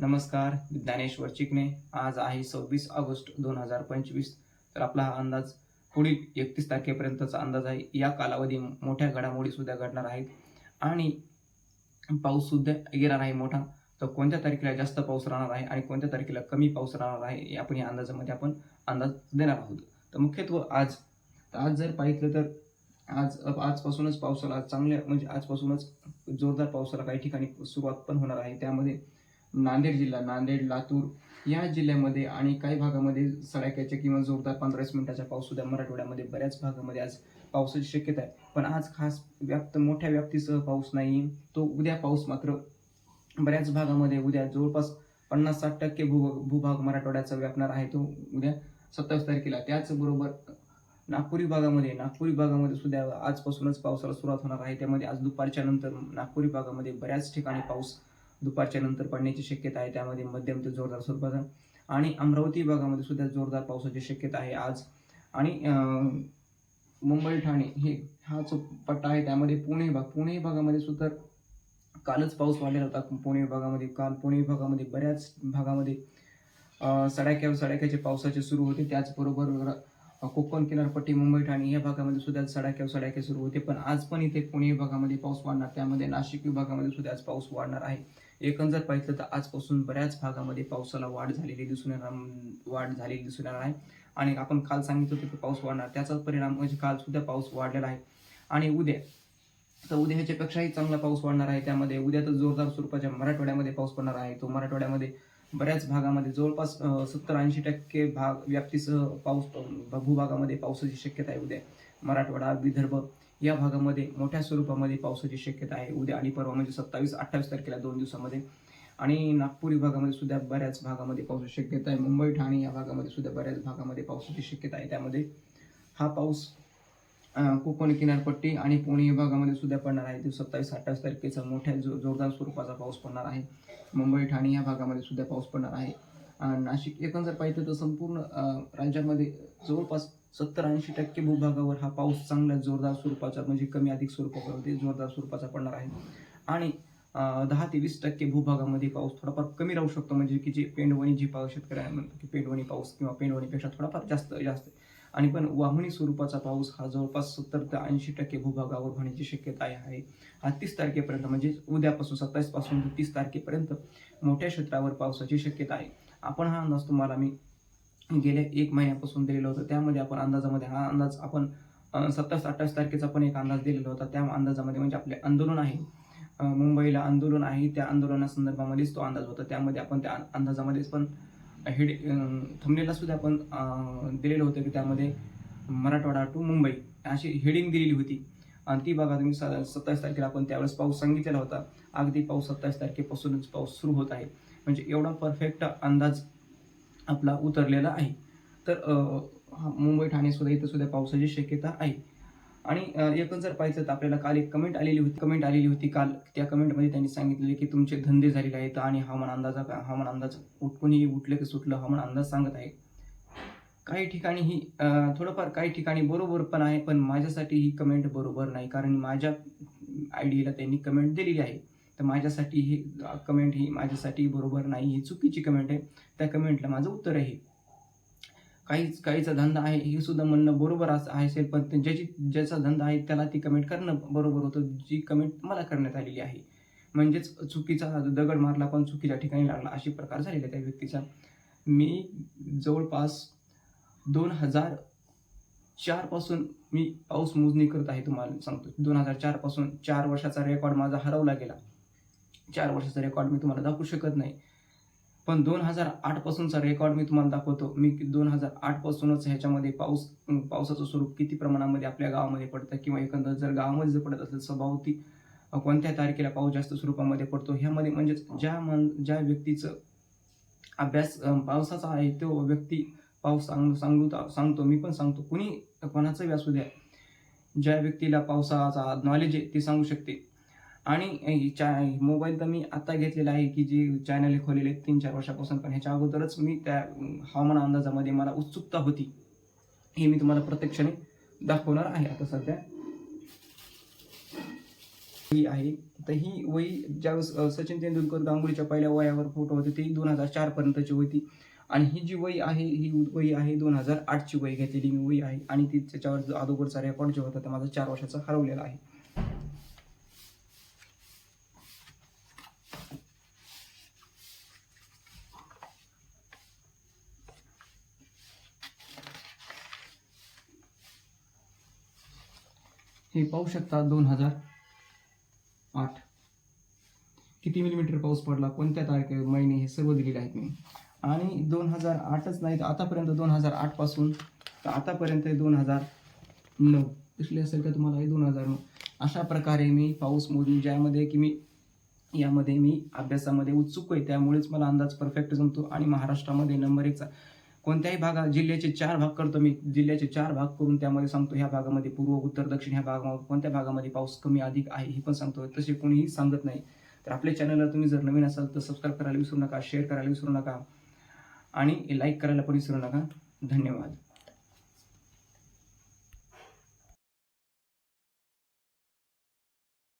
नमस्कार ज्ञानेश्वर चिकणे आज आहे सव्वीस ऑगस्ट दोन हजार पंचवीस. तर आपला हा अंदाज पुढील एकतीस तारखेपर्यंतचा अंदाज आहे. या कालावधी मोठ्या घडामोडी सुद्धा घडणार आहेत. आणि पाऊस सुद्धा येणार आहे मोठा. तर कोणत्या तारखेला जास्त पाऊस राहणार आहे आणि कोणत्या तारखेला कमी पाऊस राहणार आहे आपण या अंदाजामध्ये आपण अंदाज देणार आहोत. तर मुख्यत्व आज आज जर पाहिलं तर आज आजपासूनच पावसाला चांगल्या म्हणजे आजपासूनच जोरदार पावसाला काही ठिकाणी सुरुवात पण होणार आहे. त्यामध्ये नांदेड जिल्हा नांदेड लातूर या जिल्ह्यामध्ये आणि काही भागामध्ये सडाक्याच्या किंवा जोरदार पंधरा वीस मिनिटाचा पाऊस सुद्धा मराठवाड्यामध्ये बऱ्याच भागामध्ये आज पावसाची शक्यता आहे. पण आज खास व्याप्त मोठ्या व्याप्तीसह पाऊस नाही. तो उद्या पाऊस मात्र बऱ्याच भागामध्ये उद्या जवळपास पन्नास साठ टक्के भू भूभाग मराठवाड्याचा व्यापणार आहे. तो उद्या सत्तावीस तारखेला. त्याचबरोबर नागपूर विभागामध्ये नागपूर विभागामध्ये सुद्धा आजपासूनच पावसाला सुरुवात होणार आहे. त्यामध्ये आज दुपारच्या नंतर नागपूर विभागामध्ये बऱ्याच ठिकाणी पाऊस दुपारच्या नंतर पडण्याची शक्यता आहे. त्यामध्ये मध्यम ते जोरदार स्वरूपाचा. आणि अमरावती विभागामध्ये सुद्धा जोरदार पावसाची शक्यता आहे आज. आणि मुंबई ठाणे हे हा जो पट्टा आहे त्यामध्ये पुणे भाग पुणे भागामध्ये सुद्धा कालच पाऊस वाढलेला होता. पुणे विभागामध्ये काल पुणे विभागामध्ये बऱ्याच भागामध्ये सडाक्या सडाक्याचे पावसाचे सुरू होते. त्याचबरोबर कोकण किनारपट्टी मुंबई ठाणे या भागामध्ये सुद्धा सडाक्या सडाक्या सुरू होते. पण आज पण इथे पुणे विभागामध्ये पाऊस वाढणार. त्यामध्ये नाशिक विभागामध्ये सुद्धा आज पाऊस वाढणार आहे. एकंदर पाहिलं तर आजपासून बऱ्याच भागामध्ये पावसाला वाढ झालेली दिसून येणार वाढ झालेली दिसून येणार आहे. आणि आपण काल सांगितलं होतं की पाऊस वाढणार त्याचाच परिणाम म्हणजे काल सुद्धा पाऊस वाढलेला आहे. आणि उद्या तर उद्या ह्याच्यापेक्षाही चांगला पाऊस वाढणार आहे. त्यामध्ये उद्या तर जोरदार स्वरूपाच्या मराठवाड्यामध्ये पाऊस पडणार आहे. तो मराठवाड्यामध्ये बऱ्याच भागामध्ये जवळपास सत्तर ऐंशी टक्के भाग व्याप्तीसह पाऊस भूभागामध्ये पावसाची शक्यता आहे उद्या. मराठवाडा विदर्भ या भागामध्ये मोठ्या स्वरूपामध्ये पावसाची शक्यता आहे. उद्या आणि परवा म्हणजे सत्तावीस अठ्ठावीस तारखेला दोन दिवसामध्ये. आणि नागपूर विभागामध्ये सुद्धा बऱ्याच भागामध्ये पावसाची शक्यता आहे. मुंबई ठाणे या भागामध्ये सुद्धा बऱ्याच भागामध्ये पावसाची शक्यता आहे. त्यामध्ये हा पाऊस कोकण किनारपट्टी आणि पुणे विभागामध्ये सुद्धा पडणार आहे. तो सत्तावीस अठ्ठावीस तारखेचा मोठ्या जो जोरदार स्वरूपाचा पाऊस पडणार आहे. मुंबई ठाणे या भागामध्ये सुद्धा पाऊस पडणार आहे. नाशिक एकंदर पाहिजे तर संपूर्ण राज्यामध्ये जवळपास सत्तर ऐंशी टक्के भूभागावर हा पाऊस चांगला जोरदार स्वरूपाचा म्हणजे कमी अधिक स्वरूपामध्ये जोरदार स्वरूपाचा पडणार आहे. आणि दहा ते वीस टक्के भूभागामध्ये पाऊस थोडाफार कमी राहू शकतो म्हणजे की जे पेंडवणी जी पाऊस शेतकऱ्यांना म्हणतो की पेंडवणी पाऊस किंवा पेंडवणीपेक्षा थोडाफार जास्त जास्त आणि पण वाहुनी स्वरूपाचा पाऊस हा जवळपास सत्तर ते ऐंशी टक्के भूभागावर होण्याची शक्यता आहे. हा तीस तारखेपर्यंत म्हणजे उद्यापासून सत्तावीसपासून तीस तारखेपर्यंत मोठ्या क्षेत्रावर पावसाची शक्यता आहे. आपण हा अंदाज तुम्हाला मी गेल्या एक महिन्यापासून दिलेला होता. त्यामध्ये आपण अंदाजामध्ये हा अंदाज आपण सत्तावीस अठ्ठावीस तारखेचा पण एक अंदाज दिलेला होता. त्या अंदाजामध्ये म्हणजे आपले आंदोलन आहे. मुंबईला आंदोलन आहे. त्या आंदोलनासंदर्भामध्येच तो अंदाज होता. त्यामध्ये आपण त्या अंदाजामध्येच पण हेड थंबनेला सुद्धा आपण दिलेलं होतं की त्यामध्ये मराठवाडा टू मुंबई अशी हेडिंग दिलेली होती. आणि ती बघा तुम्ही सत्तावीस तारखेला आपण त्यावेळेस पाऊस सांगितलेला होता. अगदी पाऊस सत्तावीस तारखेपासूनच पाऊस सुरू होत आहे. म्हणजे एवढा परफेक्ट अंदाज आपला उतरलेला आहे. तर हा मुंबई ठाणे सुद्धा इथं सुद्धा पावसाची शक्यता आहे. आणि एकूण एकच जर पाहिजे तर आपल्याला काल एक कमेंट आलेली होती कमेंट आलेली होती काल. त्या कमेंटमध्ये त्यांनी सांगितलेले की तुमचे धंदे झालेले आहेत आणि हवामान अंदाजा हवामान अंदाज उठकोणी उठले की सुटलं हवामान अंदाज सांगत आहे. काही ठिकाणी ही थोडंफार काही ठिकाणी बरोबर पण आहे पण माझ्यासाठी ही कमेंट बरोबर नाही. कारण माझ्या आयडीला त्यांनी कमेंट दिलेली आहे. तर माझ्यासाठी ही कमेंट ही माझ्यासाठी बरोबर नाही ही चुकीची कमेंट आहे. त्या कमेंटला माझं उत्तर आहे. काहीच काहीचा धंदा आहे हे सुद्धा म्हणणं बरोबर असं असेल पण ज्याची ज्याचा धंदा आहे त्याला ती कमेंट करणं बरोबर होतं. जी कमेंट मला करण्यात आलेली आहे म्हणजेच चुकीचा दगड मारला पण चुकीच्या ठिकाणी लागला अशी प्रकार झालेला आहे त्या व्यक्तीचा. मी जवळपास दोन हजार चारपासून मी पाऊस मोजणी करत आहे तुम्हाला सांगतो. दोन हजार चारपासून चार वर्षाचा रेकॉर्ड माझा हरवला गेला. चार वर्षाचा रेकॉर्ड मी तुम्हाला दाखवू शकत नाही. पण दोन हजार आठपासूनचा रेकॉर्ड मी तुम्हाला दाखवतो. मी दोन हजार आठपासूनच ह्याच्यामध्ये पाऊस पावसाचं स्वरूप किती प्रमाणामध्ये आपल्या गावामध्ये पडतं किंवा एकंदर जर गावामध्ये जर पडत असेल सभावती कोणत्या तारखेला पाऊस जास्त स्वरूपामध्ये पडतो ह्यामध्ये म्हणजेच ज्या मन ज्या व्यक्तीचं अभ्यास पावसाचा आहे तो व्यक्ती पाऊस सांग सांगू सांगतो मी पण सांगतो. कुणी कोणाचाही असू द्या ज्या व्यक्तीला पावसाचा नॉलेज आहे ती सांगू शकते. आणि चा मोबाईल तर मी आता घेतलेला आहे की जी चॅनल खोलेले आहेत तीन चार वर्षापासून. पण ह्याच्या अगोदरच मी त्या हवामान अंदाजामध्ये मला उत्सुकता होती. हे मी तुम्हाला प्रत्यक्षाने दाखवणार आहे आता सध्या. ही आहे. तर ही वही ज्यावेळेस सचिन तेंडुलकर गांगुलीच्या पहिल्या वयावर फोटो होते ती दोन हजार चार पर्यंतची होती. आणि ही जी वही आहे ही वही आहे दोन हजार आठची वही घेतलेली मी वही आहे. आणि ती त्याच्यावर जो अगोदरचा रेकॉर्ड जो होता तो माझा चार वर्षाचा हरवलेला आहे. हे पाहू शकता दोन हजार आठ. किती मिलीमीटर पाऊस पडला कोणत्या तारखे महिने हे सर्व दिलेले आहेत मी. आणि दोन हजार आठच नाही तर आतापर्यंत दोन हजार आठपासून तर आतापर्यंत दोन हजार नऊ. दिसले असेल का तुम्हाला? हे दोन हजार नऊ. अशा प्रकारे मी पाऊस मोजून ज्यामध्ये की मी यामध्ये मी अभ्यासामध्ये उत्सुक आहे त्यामुळेच मला अंदाज परफेक्ट जमतो. आणि महाराष्ट्रामध्ये नंबर एकचा कोणत्याही भागात जिल्ह्याचे चार भाग करतो मी. जिल्ह्याचे चार भाग करून त्यामध्ये सांगतो ह्या भागामध्ये पूर्व उत्तर दक्षिण ह्या भागामध्ये कोणत्या भागामध्ये पाऊस कमी अधिक आहे हे पण सांगतो. तसे कोणीही सांगत नाही. तर आपल्या चॅनलला तुम्ही जर नवीन असाल तर सबस्क्राईब करायला विसरू नका शेअर करायला विसरू नका आणि लाईक करायला पण विसरू नका. धन्यवाद.